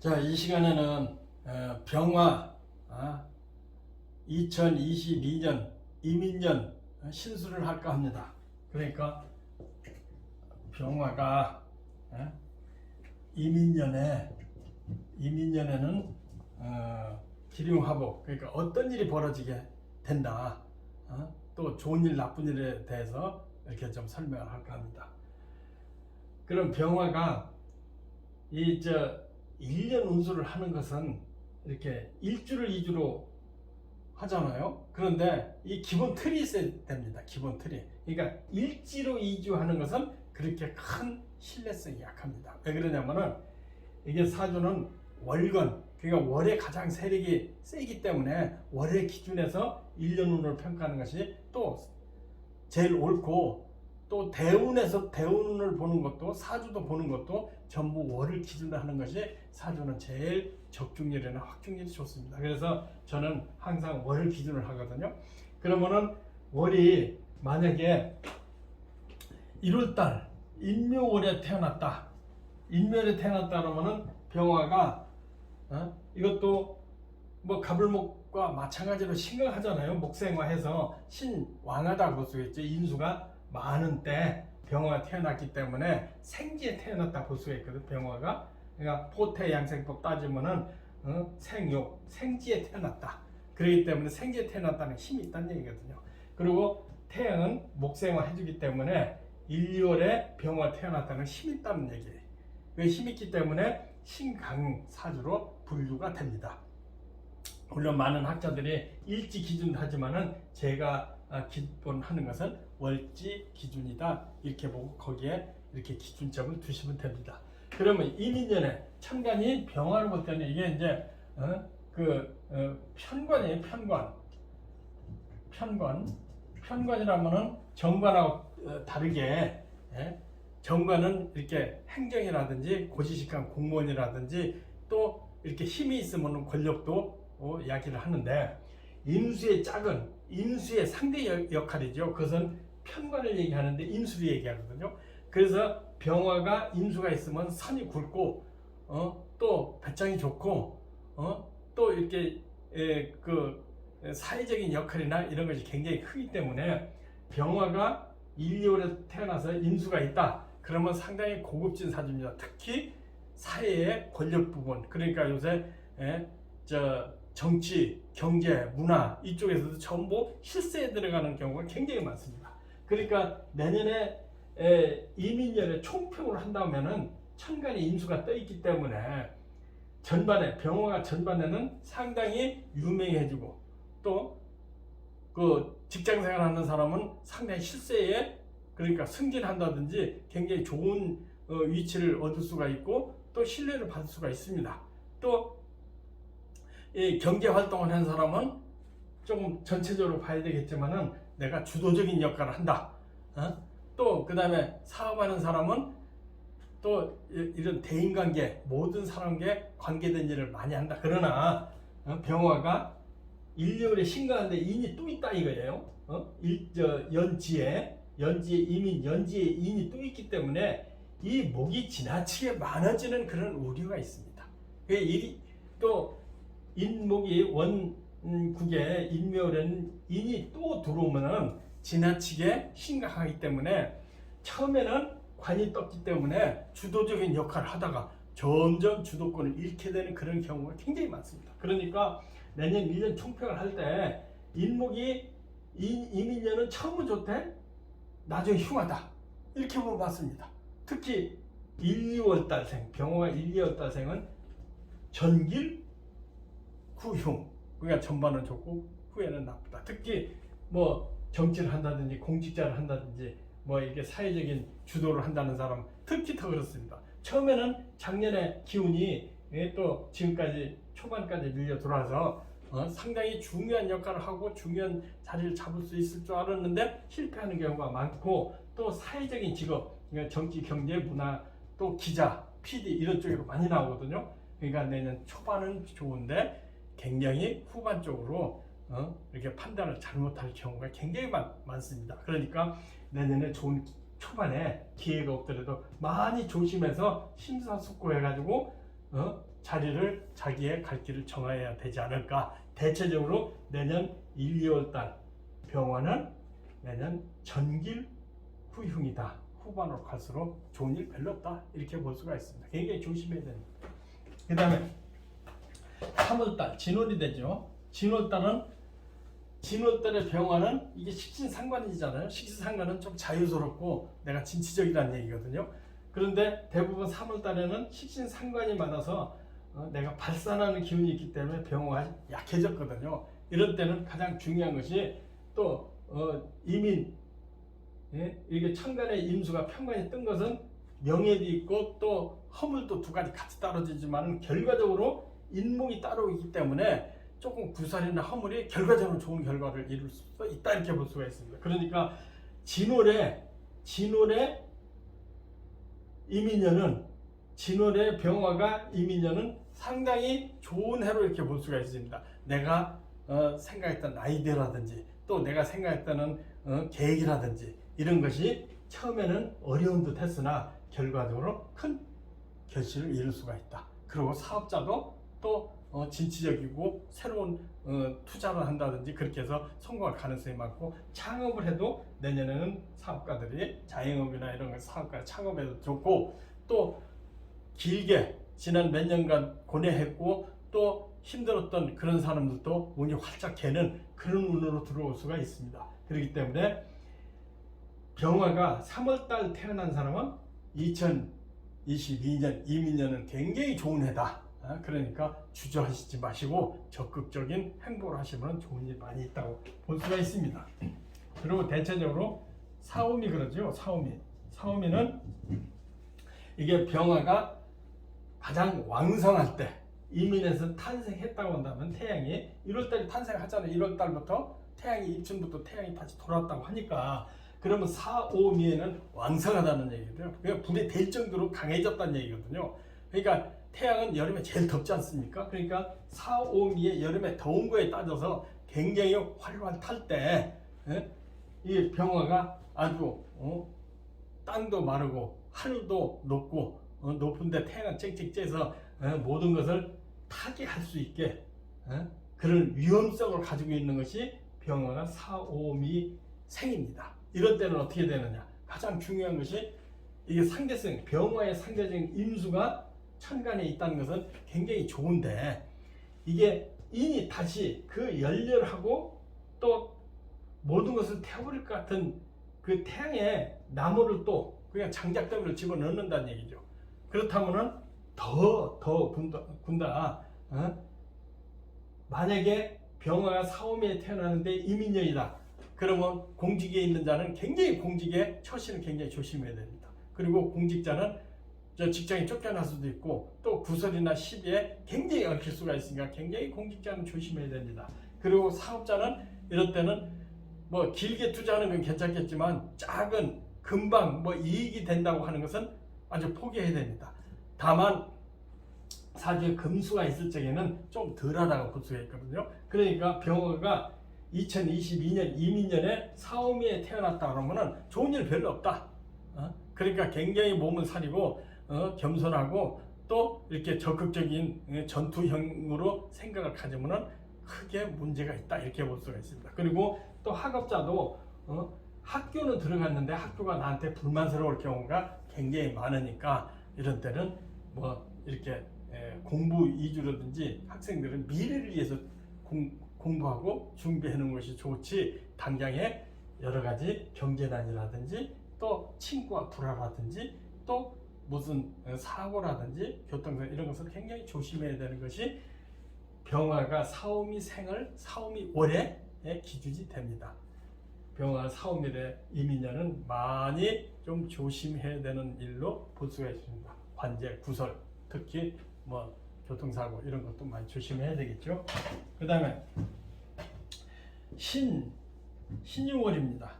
자, 이 시간에는 어, 병화 아, 2022년 이민년 어, 신수를 할까 합니다. 그러니까 병화가 어, 이민년에 이민년에는 어, 기륭화복 그러니까 어떤 일이 벌어지게 된다. 어? 또 좋은 일 나쁜 일에 대해서 이렇게 좀 설명을 할까 합니다. 그럼 병화가 이저 1년 운수를 하는 것은 이렇게 일주를 이주로 하잖아요. 그런데 이 기본 틀이 있어야 됩니다. 기본 틀이. 그러니까 일지로 이주하는 것은 그렇게 큰 신뢰성이 약합니다. 왜 그러냐면은 이게 사주는 월건, 그러니까 월에 가장 세력이 세기 때문에 월의 기준에서 1년 운을 평가하는 것이 또 제일 옳고 또 대운에서 대운을 보는 것도 사주도 보는 것도 전부 월을 기준으로 하는 것이 사주는 제일 적중률이나 확중률이 좋습니다. 그래서 저는 항상 월을 기준으로 하거든요. 그러면은 월이 만약에 1월달 인묘월에 태어났다. 인묘월에 태어났다 그러면은 병화가 어? 이것도 뭐 가불목과 마찬가지로 신강하잖아요. 목생화해서 신왕하다 볼수 있죠. 인수가 많은 때 병화가 태어났기 때문에 생지에 태어났다 볼 수가 있거든. 병화가 그러니까 포태 양생법 따지면은 어? 생욕 생지에 태어났다. 그렇기 때문에 생지에 태어났다는 힘이 있다는 얘기거든요. 그리고 태양은 목생화 해주기 때문에 1, 2월에 병화 태어났다는 힘이 있다는 얘기예요. 그 힘이 있기 때문에 신강 사주로 분류가 됩니다. 물론 많은 학자들이 일지 기준 하지만은 제가 아, 기본하는 것은 월지 기준이다 이렇게 보고 거기에 이렇게 기준점을 두시면 됩니다. 그러면 이민년에 천간이 병화를 볼 때는 이게 이제 어? 그 어, 편관이에요 편관 편관 편관이라면은 정관하고 어, 다르게 예? 정관은 이렇게 행정이라든지 고지식한 공무원이라든지 또 이렇게 힘이 있으면 권력도 어, 이야기를 하는데 인수의 작은 인수의 상대 역- 역할이죠. 그것은 편관을 얘기하는데 인수를 얘기하거든요. 그래서 병화가 인수가 있으면 선이 굵고 어, 또 배짱이 좋고 어, 또 이렇게 에, 그 사회적인 역할이나 이런 것이 굉장히 크기 때문에 병화가 1, 2월에 태어나서 인수가 있다. 그러면 상당히 고급진 사주입니다. 특히 사회의 권력 부분. 그러니까 요새 에, 저 정치, 경제, 문화 이쪽에서도 전부 실세에 들어가는 경우가 굉장히 많습니다. 그러니까 내년에 에, 이민년에 총평을 한다면은 천간에 인수가 떠 있기 때문에 전반에 병화가 전반에는 상당히 유명해지고 또 그 직장 생활 하는 사람은 상당히 실세에 그러니까 승진한다든지 굉장히 좋은 어, 위치를 얻을 수가 있고 또 신뢰를 받을 수가 있습니다. 또이 경제 활동을 하는 사람은 조금 전체적으로 봐야 되겠지만은 내가 주도적인 역할을 한다. 어? 또 그 다음에 사업하는 사람은 또 이- 이런 대인관계 모든 사람과 관계된 일을 많이 한다. 그러나 어? 병화가 1, 2월에 신가한데 인이 또 있다 이거예요. 어? 일, 저, 연지에 연지에 이민 연지에 인이 또 있기 때문에 이 목이 지나치게 많아지는 그런 우려가 있습니다. 그 일이 또 인목이 원 국에 인묘는 인이 또 들어오면은 지나치게 심각하기 때문에 처음에는 관이 떴기 때문에 주도적인 역할을 하다가 점점 주도권을 잃게 되는 그런 경우가 굉장히 많습니다. 그러니까 내년 1년 총평을 할 때 인목이 인, 이민년은 처음은 좋대 나중에 흉하다 이렇게 보면 맞습니다. 특히 1, 2월 달생 병화가 1, 2월 달생은 전길 후흉 그러니까 전반은 좋고 후에는 나쁘다. 특히 뭐 정치를 한다든지 공직자를 한다든지 뭐 이게 사회적인 주도를 한다는 사람 특히 더 그렇습니다. 처음에는 작년에 기운이 예, 또 지금까지 초반까지 밀려 들어와서 어, 상당히 중요한 역할을 하고 중요한 자리를 잡을 수 있을 줄 알았는데 실패하는 경우가 많고 또 사회적인 직업 그러니까 정치, 경제, 문화 또 기자, PD 이런 쪽으로 많이 나오거든요. 그러니까 내년 초반은 좋은데 굉장히 후반 쪽으로 어, 이렇게 판단을 잘못할 경우가 굉장히 많, 많습니다. 그러니까 내년에 좋은 초반에 기회가 없더라도 많이 조심해서 심사숙고해가지고 어? 자리를 자기의 갈 길을 정해야 되지 않을까. 대체적으로 내년 1, 2월 달 병화는 내년 전길 후흉이다. 후반으로 갈수록 좋은 일 별로 없다. 이렇게 볼 수가 있습니다. 굉장히 조심해야 됩니다. 그 다음에 3월달 진월이 되죠. 진월달은 진월달의 병화는 이게 식신상관이잖아요. 식신상관은 좀 자유스럽고 내가 진취적이라는 얘기거든요. 그런데 대부분 3월달에는 식신상관이 많아서 어, 내가 발산하는 기운이 있기 때문에 병화가 약해졌거든요. 이럴 때는 가장 중요한 것이 또 어, 이민 예? 이게 천간의 임수가 편관이 뜬 것은 명예도 있고 또 허물도 두 가지 같이 떨어지지만 결과적으로 인목이 따로 있기 때문에 조금 구살이나 허물이 결과적으로 좋은 결과를 이룰 수 있다 이렇게 볼 수가 있습니다. 그러니까 진월에 진월에 이민년은 진월의 병화가 이민년은 상당히 좋은 해로 이렇게 볼 수가 있습니다. 내가 어, 생각했던 아이디어라든지 또 내가 생각했던 어, 계획이라든지 이런 것이 처음에는 어려운 듯 했으나 결과적으로 큰 결실을 이룰 수가 있다. 그리고 사업자도 또 어, 진취적이고 새로운 어, 투자를 한다든지 그렇게 해서 성공할 가능성이 많고 창업을 해도 내년에는 사업가들이 자영업이나 이런 거 사업가 창업해도 좋고 또 길게 지난 몇 년간 고뇌했고 또 힘들었던 그런 사람들도 운이 활짝 개는 그런 운으로 들어올 수가 있습니다. 그렇기 때문에 병화가 3월달 태어난 사람은 2022년 이민년은 굉장히 좋은 해다. 아, 그러니까 주저하시지 마시고 적극적인 행보를 하시면 좋은 일 많이 있다고 볼 수가 있습니다. 그리고 대체적으로 사오미 그러죠. 사오미. 사오미는 이게 병화가 가장 왕성할 때 이민에서 탄생했다고 한다면 태양이 1월달에 탄생하잖아요. 1월달부터 태양이 입춘부터 태양이 다시 돌아왔다고 하니까 그러면 4, 5, 미에는 왕성하다는 얘기고요. 그러니까 불이 될 정도로 강해졌다는 얘기거든요. 그러니까 태양은 여름에 제일 덥지 않습니까? 그러니까 4, 5, 미의 여름에 더운 거에 따져서 굉장히 활활 탈때 예? 이 병화가 아주 어? 땅도 마르고 하늘도 높고 어? 높은데 태양은 쨍쨍 쬐서 어? 모든 것을 타게 할 수 있게 어? 그런 위험성을 가지고 있는 것이 병화가 4, 5, 미 생입니다. 이럴 때는 어떻게 되느냐? 가장 중요한 것이 이게 상대성, 병화의 상대적인 임수가 천간에 있다는 것은 굉장히 좋은데 이게 인이 다시 그 열렬하고 또 모든 것을 태워버릴 것 같은 그 태양에 나무를 또 그냥 장작더미를 집어넣는다는 얘기죠. 그렇다면은 더, 더 군다. 군다. 어? 만약에 병화가 사오미에 태어나는데 이민년이다. 그러면 공직에 있는 자는 굉장히 공직에 처신을 굉장히 조심해야 됩니다. 그리고 공직자는 저 직장에 쫓겨날 수도 있고 또 구설이나 시비에 굉장히 얽힐 수가 있으니까 굉장히 공직자는 조심해야 됩니다. 그리고 사업자는 이럴 때는 뭐 길게 투자하는 건 괜찮겠지만 작은 금방 뭐 이익이 된다고 하는 것은 아주 포기해야 됩니다. 다만 사주에 금수가 있을 적에는 좀 덜하다고 볼 수가 있거든요. 그러니까 병화가 2022년 이민년에 사오미에 태어났다 그러면은 좋은 일 별로 없다. 어? 그러니까 굉장히 몸은 살이고 어? 겸손하고 또 이렇게 적극적인 어, 전투형으로 생각을 가지면은 크게 문제가 있다 이렇게 볼 수가 있습니다. 그리고 또 학업자도 어? 학교는 들어갔는데 학교가 나한테 불만스러울 경우가 굉장히 많으니까 이런 때는 뭐 이렇게 에, 공부 위주라든지 학생들은 미래를 위해서 공, 공부하고 준비해 놓은 것이 좋지 당장에 여러 가지 경제난이라든지 또 친구와 불화라든지 또 무슨 사고라든지 교통사고 이런 것을 굉장히 조심해야 되는 것이 병화가 사오미 생을 사오미 월에 기준이 됩니다. 병화 사오미의 이민년은 많이 좀 조심해야 되는 일로 볼 수가 있습니다. 관제, 구설, 특히 뭐 교통사고 이런 것도 많이 조심해야 되겠죠. 그 다음에 신 신유월입니다.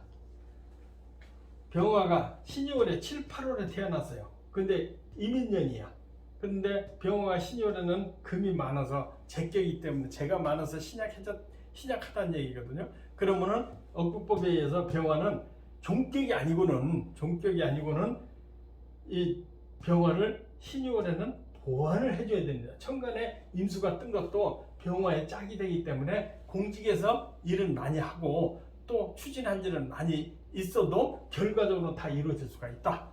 병화가 신유월에 7, 8월에 태어났어요. 근데 이민년이야. 근데 병화가 신유월에는 금이 많아서 제격이기 때문에 제가 많아서 신약해졌 신약하다는 얘기거든요. 그러면은 억구법에 의해서 병화는 종격이 아니고는 종격이 아니고는 이 병화를 신유월에는 보완을 해줘야 됩니다. 천간에 임수가 뜬 것도 병화에 짝이 되기 때문에 공직에서 일은 많이 하고 또 추진할 일은 많이 있어도 결과적으로 다 이루어질 수가 있다.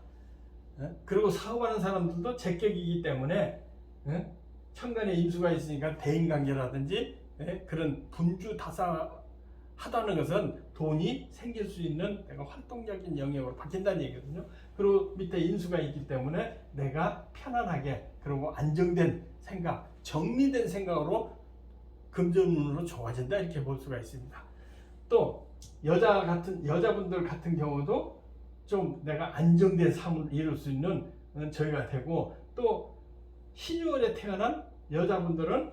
예? 그리고 사업하는 사람들도 제격이기 때문에 예? 천간에 임수가 있으니까 대인관계라든지 예? 그런 분주다사하다는 것은 돈이 생길 수 있는 내가 활동적인 영역으로 바뀐다는 얘기거든요. 그리고 밑에 인수가 있기 때문에 내가 편안하게 그리고 안정된 생각, 정리된 생각으로 금전운으로 좋아진다 이렇게 볼 수가 있습니다. 또 여자 같은 여자분들 같은 경우도 좀 내가 안정된 삶을 이룰 수 있는 어, 저희가 되고 또 신유월에 태어난 여자분들은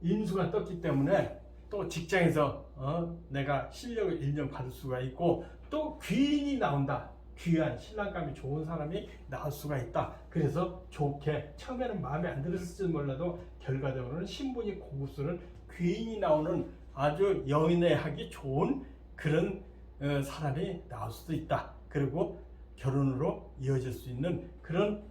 임수가 떴기 때문에 또 직장에서 어, 내가 실력을 인정받을 수가 있고 또 귀인이 나온다. 귀한 신랑감이 좋은 사람이 나올 수가 있다. 그래서 좋게 처음에는 마음에 안 들었을지 몰라도 결과적으로는 신분이 고급스러운 귀인이 나오는 아주 연애하기 좋은 그런 어, 사람이 나올 수도 있다. 그리고 결혼으로 이어질 수 있는 그런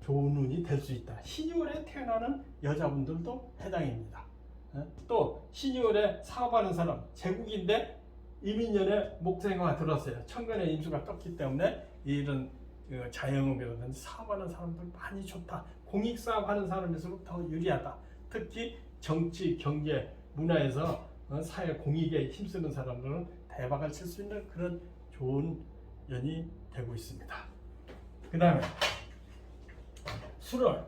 좋은 운이 될 수 있다. 신유월에 태어나는 여자분들도 해당입니다. 어? 또 신유월에 사업하는 사람 제국인데 이민년에 목생화가 들었어요. 천간에 임수가 떴기 때문에 이런 그 자영업이라든지 사업하는 사람들 많이 좋다. 공익 사업하는 사람일수록 더 유리하다. 특히 정치, 경제, 문화에서 어, 사회 공익에 힘쓰는 사람들은 대박을 칠 수 있는 그런 좋은 연이 되고 있습니다. 그 다음에 수월.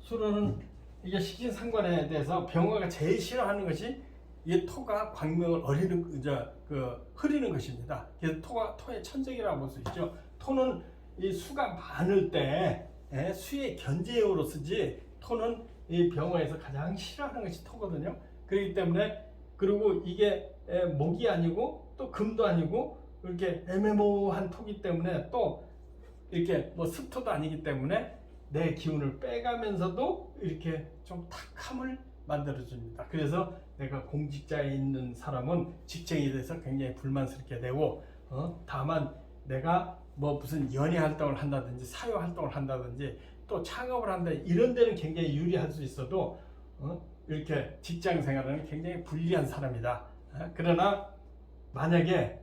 수월은 이게 식신상관에 대해서 병화가 제일 싫어하는 것이 이 토가 광명을 어리는 이제 그 흐리는 것입니다. 그래서 토가 토의 천적이라고 볼 수 있죠. 토는 이 수가 많을 때 예, 수의 견제용으로 쓰지 토는 이 병화에서 가장 싫어하는 것이 토거든요. 그렇기 때문에 그리고 이게 예, 목이 아니고 또 금도 아니고 이렇게 애매모호한 토기 때문에 또 이렇게 뭐 습토도 아니기 때문에 내 기운을 빼가면서도 이렇게 좀 탁함을 만들어줍니다. 그래서 내가 공직자에 있는 사람은 직장에 대해서 굉장히 불만스럽게 되고 어? 다만 내가 뭐 무슨 연예 활동을 한다든지 사회 활동을 한다든지 또 창업을 한다 이런 데는 굉장히 유리할 수 있어도 어? 이렇게 직장 생활은 굉장히 불리한 사람이다. 어? 그러나 만약에 예?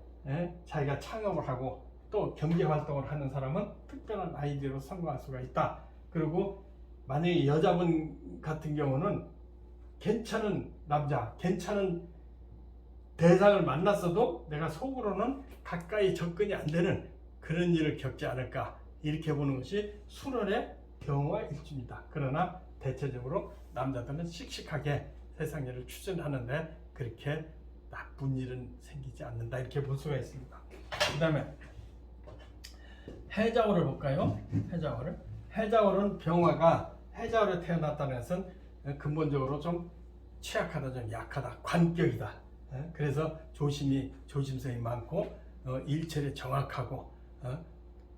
자기가 창업을 하고 또 경제 활동을 하는 사람은 특별한 아이디어로 성공할 수가 있다. 그리고 만약에 여자분 같은 경우는 괜찮은 남자, 괜찮은 대상을 만났어도 내가 속으로는 가까이 접근이 안 되는 그런 일을 겪지 않을까 이렇게 보는 것이 수련의 경우가 일주입니다. 그러나 대체적으로 남자들은 씩씩하게 세상 일을 추진하는데 그렇게 나쁜 일은 생기지 않는다 이렇게 볼 수가 있습니다. 그 다음에 해자월을 볼까요? 해자월을 해자월은 병화가 해자월에 태어났다는 것은 근본적으로 좀 취약하다, 좀 약하다, 관격이다. 예? 그래서 조심이 조심성이 많고 어, 일처리 정확하고 어?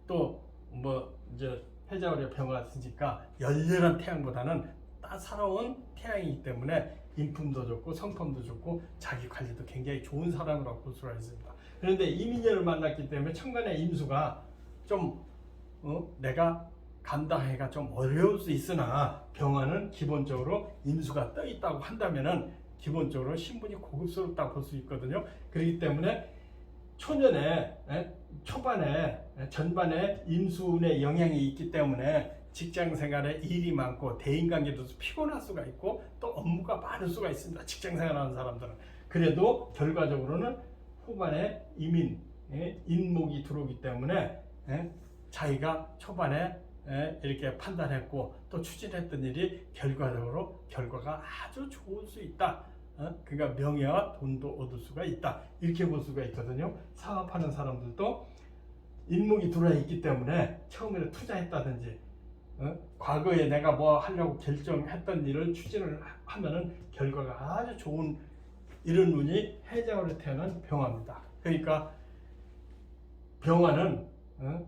또뭐 이제 해자월에 병화가 있으니까 열렬한 태양보다는 따사로운 태양이기 때문에 인품도 좋고 성품도 좋고 자기 관리도 굉장히 좋은 사람이라고 볼 수가 있습니다. 그런데 이민년을 만났기 때문에 천간의 임수가 좀 어? 내가 감당하기가 좀 어려울 수 있으나 병화는 기본적으로 임수가 떠 있다고 한다면은 기본적으로 신분이 고급스럽다고 볼 수 있거든요. 그렇기 때문에 초년에 에, 초반에 에, 전반에 임수운의 영향이 있기 때문에 직장 생활에 일이 많고 대인관계도 피곤할 수가 있고 또 업무가 많을 수가 있습니다. 직장 생활하는 사람들은 그래도 결과적으로는 후반에 이민 에, 인목이 들어오기 때문에 에, 자기가 초반에 에, 이렇게 판단했고 또 추진했던 일이 결과적으로 결과가 아주 좋을 수 있다. 어? 그러니까 명예와 돈도 얻을 수가 있다. 이렇게 볼 수가 있거든요. 사업하는 사람들도 인목이 들어와 있기 때문에 처음에 투자했다든지 어? 과거에 내가 뭐 하려고 결정했던 일을 추진을 하- 하면은 결과가 아주 좋은 이런 운이 해자월에 태어난 병화입니다. 그러니까 병화는 어?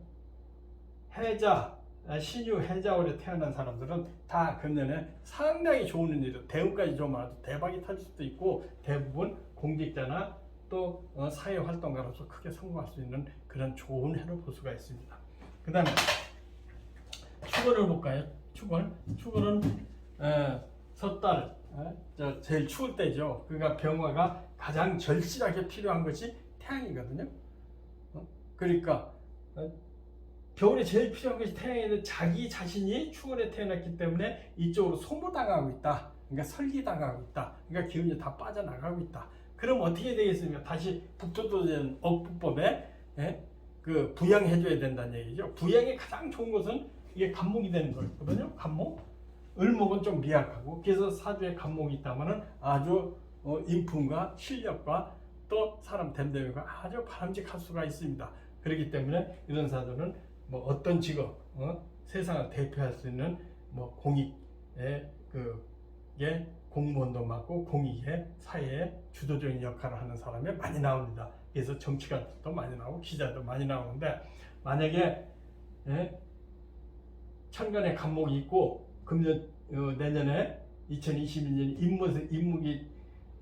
해자 아, 신유 해자월에 태어난 사람들은 다 금년에 상당히 좋은 일이 대운까지 좀 와도 대박이 터질 수도 있고 대부분 공직자나 또 어, 사회 활동가로서 크게 성공할 수 있는 그런 좋은 해로 볼 수가 있습니다. 그 다음에 축월을 볼까요? 축월. 축월은 에, 섣달, 에, 저 제일 추울 때죠. 그러니까 병화가 가장 절실하게 필요한 것이 태양이거든요. 어? 그러니까 어? 겨울에 제일 필요한 것이 태양인데 자기 자신이 추월에 태어났기 때문에 이쪽으로 소모당하고 있다. 그러니까 설기당하고 있다. 그러니까 기운이 다 빠져나가고 있다. 그럼 어떻게 되겠습니까? 다시 북조도전 억부법에 예? 그 부양해줘야 된다는 얘기죠. 부양이 가장 좋은 것은 이게 간목이 되는 거거든요. 간목. 을목은 좀 미약하고 그래서 사주에 간목이 있다면은 아주 어, 인품과 실력과 또 사람 됨됨이가 아주 바람직할 수가 있습니다. 그렇기 때문에 이런 사주는 뭐 어떤 직업, 어? 세상을 대표할 수 있는 뭐 공익의 그게 공무원도 맡고 공익의 사회에 주도적인 역할을 하는 사람이 많이 나옵니다. 그래서 정치가도 많이 나오고 기자도 많이 나오는데 만약에 예? 천간에 간목이 있고 금년 어, 내년에 2022년 임무 임무기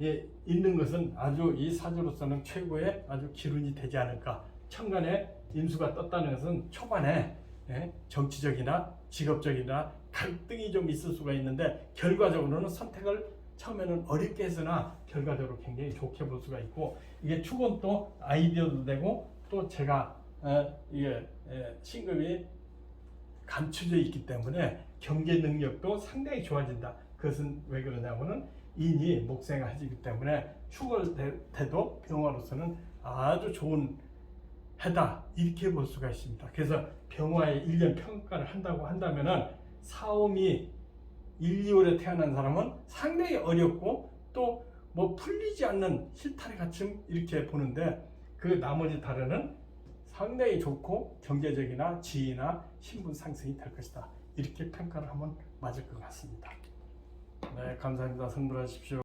예, 있는 것은 아주 이 사주로서는 최고의 아주 기운이 되지 않을까. 천간에 임수가 떴다는 것은 초반에 예, 정치적이나 직업적이나 갈등이 좀 있을 수가 있는데 결과적으로는 선택을 처음에는 어렵게 해서나 결과적으로 굉장히 좋게 볼 수가 있고 이게 축은 또 아이디어도 되고 또 제가 에, 이게 에, 신급이 감춰져 있기 때문에 경제 능력도 상당히 좋아진다. 그것은 왜 그러냐면은 인이 목생을 해지기 때문에 축을 대도 병화로서는 아주 좋은 해다 이렇게 볼 수가 있습니다. 그래서 병화의 1년 평가를 한다고 한다면은 사옴이 1, 2월에 태어난 사람은 상당히 어렵고 또 뭐 풀리지 않는 실타래 같이 이렇게 보는데 그 나머지 달에는 상당히 좋고 경제적이나 지위나 신분 상승이 될 것이다. 이렇게 평가를 하면 맞을 것 같습니다. 네, 감사합니다. 성불하십시오.